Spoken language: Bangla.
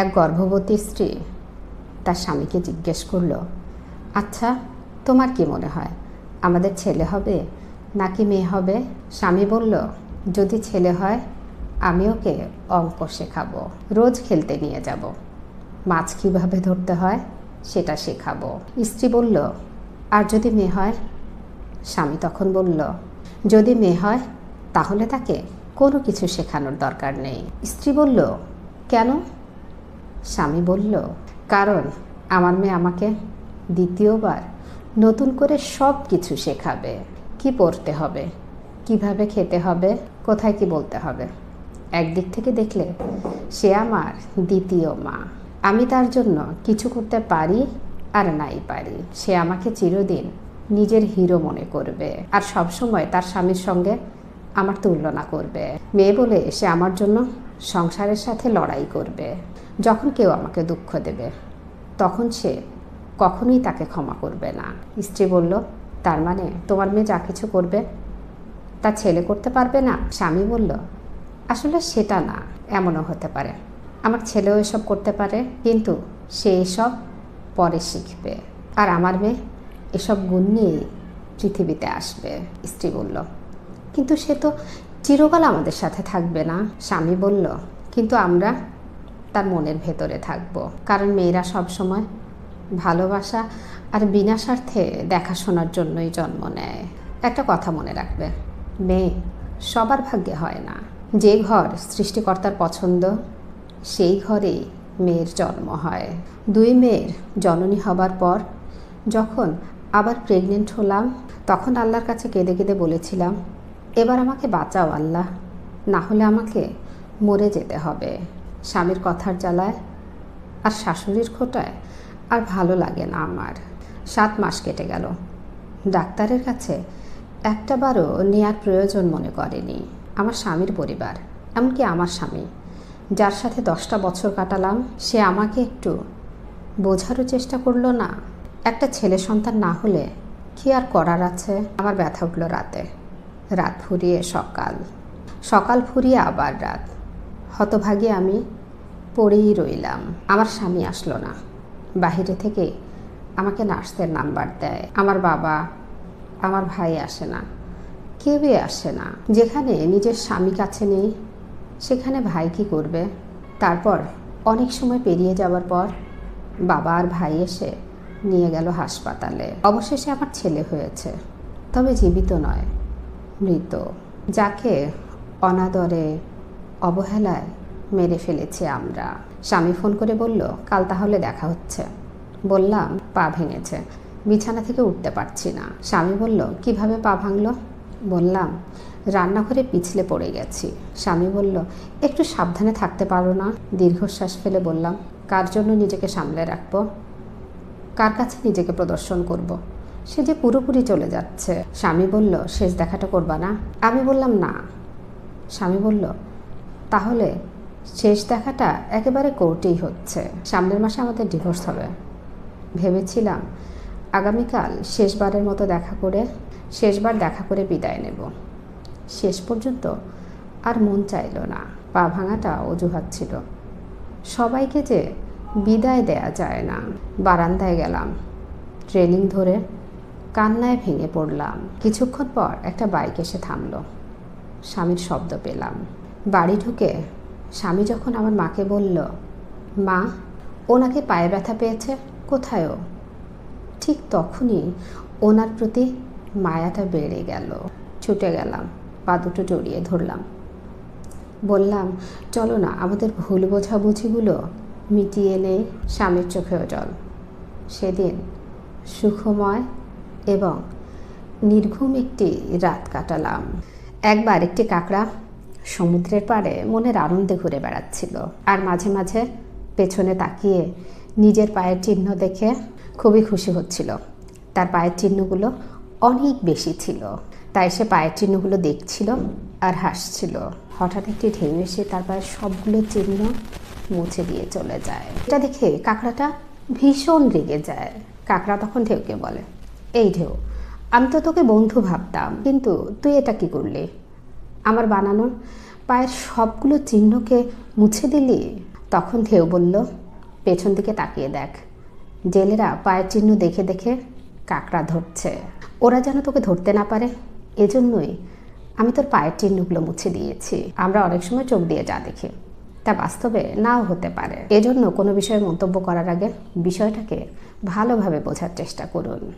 এক গর্ভবতী স্ত্রী। তার স্বামীকে জিজ্ঞেস করল আচ্ছা তোমার কি মনে হয়, আমাদের ছেলে হবে নাকি মেয়ে হবে? স্বামী বলল, যদি ছেলে হয়, আমি ওকে অঙ্ক শেখাবো, রোজ খেলতে নিয়ে যাব। মাছ কীভাবে ধরতে হয়, সেটা শেখাবো। স্ত্রী বলল, আর যদি মেয়ে হয়? স্বামী তখন বলল, যদি মেয়ে হয়, তাহলে তাকে কোনো কিছু শেখানোর দরকার নেই। স্ত্রী বলল, কেন? স্বামী বলল, কারণ আমার মেয়ে আমাকে দ্বিতীয়বার নতুন করে সব কিছু শেখাবে। কি পড়তে হবে? কীভাবে খেতে হবে? কোথায় কি বলতে হবে? একদিক থেকে দেখলে সে আমার দ্বিতীয় মা। আমি তার জন্য কিছু করতে পারি আর নাই পারি। সে আমাকে চিরদিন নিজের হিরো মনে করবে আর সবসময় তার স্বামীর সঙ্গে আমার তুলনা করবে। মেয়ে বলে সে আমার জন্য সংসারের সাথে লড়াই করবে। যখন কেউ আমাকে দুঃখ দেবে, তখন সে কখনোই তাকে ক্ষমা করবে না। স্ত্রী বলল, তার মানে তোমার মেয়ে যা কিছু করবে, তা ছেলে করতে পারবে না? স্বামী বলল, আসলে সেটা না, এমনও হতে পারে। আমার ছেলেও এসব করতে পারে, কিন্তু সে এসব পরে শিখবে। আর আমার মেয়ে এসব গুণ নিয়েই পৃথিবীতে আসবে। স্ত্রী বলল, কিন্তু সে তো চিরকাল আমাদের সাথে থাকবে না? স্বামী বলল, কিন্তু আমরা তার মনের ভেতরে থাকব। কারণ মেয়েরা সব সময় ভালোবাসা আর বিনা স্বার্থে দেখাশোনার জন্যই জন্ম নেয়। একটা কথা মনে রাখবে, মেয়ে সবার ভাগ্যে হয় না। যে ঘর সৃষ্টিকর্তার পছন্দ, সেই ঘরেই মেয়ের জন্ম হয়। দুই মেয়ের জননী হবার পর যখন আবার প্রেগনেন্ট হলাম, তখন আল্লাহর কাছে কেঁদে কেঁদে বলেছিলাম, এবার আমাকে বাঁচাও আল্লাহ, না হলে আমাকে মরে যেতে হবে। স্বামীর কথার জ্বালায় আর শাশুড়ির খোটায় আর ভালো লাগে না আমার। সাত মাস কেটে গেল। ডাক্তারের কাছে একটাবারও নেয়ার প্রয়োজন মনে করেনি আমার স্বামীর পরিবার, এমনকি আমার স্বামী। যার সাথে দশটা বছর কাটালাম, সে আমাকে একটু বোঝারও চেষ্টা করল না। একটা ছেলে সন্তান না হলে কি আর করার আছে? আমার ব্যথা উঠল রাতে। রাত ফুরিয়ে সকাল। সকাল ফুরিয়ে আবার রাত। হতভাগী আমি পড়েই রইলাম। আমার স্বামী আসলো না। বাহিরে থেকে আমাকে নার্সের নাম্বার দেয়। আমার বাবা, আমার ভাই আসে না। কেউই আসে না। যেখানে নিজের স্বামী কাছে নেই, সেখানে ভাই কি করবে? তারপর অনেক সময় পেরিয়ে যাওয়ার পর বাবা আর ভাই এসে নিয়ে গেল হাসপাতালে। অবশেষে আমার ছেলে হয়েছে। তবে জীবিত নয়, মৃত। যাকে অনাদরে অবহেলায় মেরে ফেলেছি আমরা। স্বামী ফোন করে বলল, কাল তাহলে দেখা হচ্ছে। বললাম, পা ভেঙেছে। বিছানা থেকে উঠতে পারছি না। স্বামী বলল, কীভাবে পা ভাঙলো? বললাম, রান্নাঘরে পিছলে পড়ে গেছি। স্বামী বলল, একটু সাবধানে থাকতে পারো না? দীর্ঘশ্বাস ফেলে বললাম, কার জন্য নিজেকে সামলে রাখব? কার কাছে নিজেকে প্রদর্শন করব। সে যে পুরোপুরি চলে যাচ্ছে। স্বামী বলল, শেষ দেখাটা করবা না? আমি বললাম, না। স্বামী বলল তাহলে শেষ দেখাটা একেবারে কোর্টেই হচ্ছে। সামনের মাসে আমাদের ডিভোর্স হবে। ভেবেছিলাম আগামীকাল শেষবারের মতো দেখা করে, শেষবার দেখা করে বিদায় নেব। শেষ পর্যন্ত আর মন চাইল না। পা ভাঙাটা অজুহাত ছিল। সবাইকে যে বিদায় দেয়া যায় না। বারান্দায় গেলাম। ট্রেনিং ধরে কান্নায় ভেঙে পড়লাম। কিছুক্ষণ পর একটা বাইক এসে থামলো। স্বামীর শব্দ পেলাম। বাড়ি ঢুকে স্বামী যখন আমার মাকে বলল, মা, ওনাকে পায়ে ব্যথা পেয়েছে কোথায়ও ঠিক তখনই ওনার প্রতি মায়াটা বেড়ে গেল। ছুটে গেলাম, পা দুটো জড়িয়ে ধরলাম। বললাম, চলো না, আমাদের ভুল বোঝাবুঝিগুলো মিটিয়ে নেই স্বামীর চোখেও জল। সেদিন সুখময় এবং নির্ঘুম একটি রাত কাটালাম। একবার একটি কাকড়া সমুদ্রের পাড়ে মনের আনন্দে ঘুরে বেড়াচ্ছিল। আর মাঝে মাঝে পেছনে তাকিয়ে নিজের পায়ের চিহ্ন দেখে খুবই খুশি হচ্ছিল। তার পায়ের চিহ্নগুলো অনেক বেশি ছিল। তাই সে পায়ের চিহ্নগুলো দেখছিল আর হাসছিল। হঠাৎ একটি ঢেউ এসে তার পায়ের সবগুলো চিহ্ন মুছে দিয়ে চলে যায়। এটা দেখে কাঁকড়াটা ভীষণ রেগে যায়। কাঁকড়া তখন ঢেউকে বলে, এই ঢেউ, আমি তো তোকে বন্ধু ভাবতাম, কিন্তু তুই এটা কি করলি? আমার বানানো পায়ের সবগুলো চিহ্নকে মুছে দিলি? তখন ঢেউ বলল, পেছন দিকে তাকিয়ে দেখ। জেলেরা পায়ের চিহ্ন দেখে দেখে কাকড়া ধরছে। ওরা যেন তোকে ধরতে না পারে, এজন্যই আমি তোর পায়ের চিহ্নগুলো মুছে দিয়েছি। আমরা অনেক সময় চোখ দিয়ে যা দেখি, তা বাস্তবে নাও হতে পারে। এজন্য কোনো বিষয়ে মন্তব্য করার আগে বিষয়টাকে ভালোভাবে বোঝার চেষ্টা করুন।